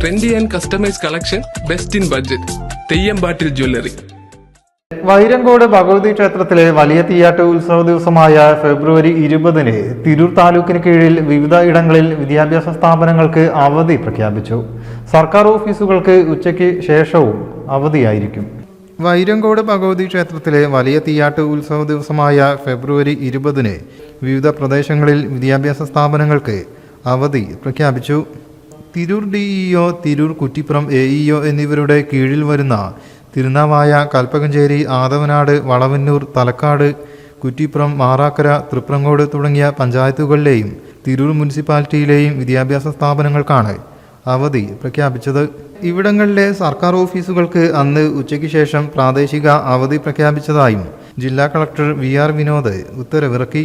Trendy and customise collection best in budget Theyyampattil jewellery Vairankode Bhagavathi ക്ഷേത്രത്തിലെ വലിയ തീയാട്ട് ഉത്സവ ദിവസമായ ഫെബ്രുവരി ഇരുപതിന് തിരൂർ താലൂക്കിന് കീഴിൽ വിവിധ ഇടങ്ങളിൽ വിദ്യാഭ്യാസ സ്ഥാപനങ്ങൾക്ക് അവധി പ്രഖ്യാപിച്ചു. സർക്കാർ ഓഫീസുകൾക്ക് ഉച്ചയ്ക്ക് ശേഷവും അവധിയായിരിക്കും. വൈരങ്കോട് ഭഗവതി ക്ഷേത്രത്തിലെ വലിയ തീയാട്ട് ഉത്സവ ദിവസമായ ഫെബ്രുവരി ഇരുപതിന് വിവിധ പ്രദേശങ്ങളിൽ വിദ്യാഭ്യാസ സ്ഥാപനങ്ങൾക്ക് അവധി പ്രഖ്യാപിച്ചു. Tirur DEO Tirur Kuttippuram A EO എന്നിവരുടെ കീഴിൽ വരുന്ന തിരുനാവായ കൽപ്പകഞ്ചേരി ആദവനാട് വളവന്നൂർ തലക്കാട് കുറ്റിപ്പുറം മാറാക്കര തൃപ്രങ്കോട് തുടങ്ങിയ പഞ്ചായത്തുകളിലെയും തിരൂർ മുനിസിപ്പാലിറ്റിയിലെയും വിദ്യാഭ്യാസ സ്ഥാപനങ്ങൾക്കാണ് അവധി പ്രഖ്യാപിച്ചത്. ഇവിടങ്ങളിലെ സർക്കാർ ഓഫീസുകൾക്ക് അന്ന് ഉച്ചയ്ക്ക് ശേഷം പ്രാദേശിക അവധി പ്രഖ്യാപിച്ചതായും ജില്ലാ കളക്ടർ വി ആർ വിനോദ് ഉത്തരവിറക്കി.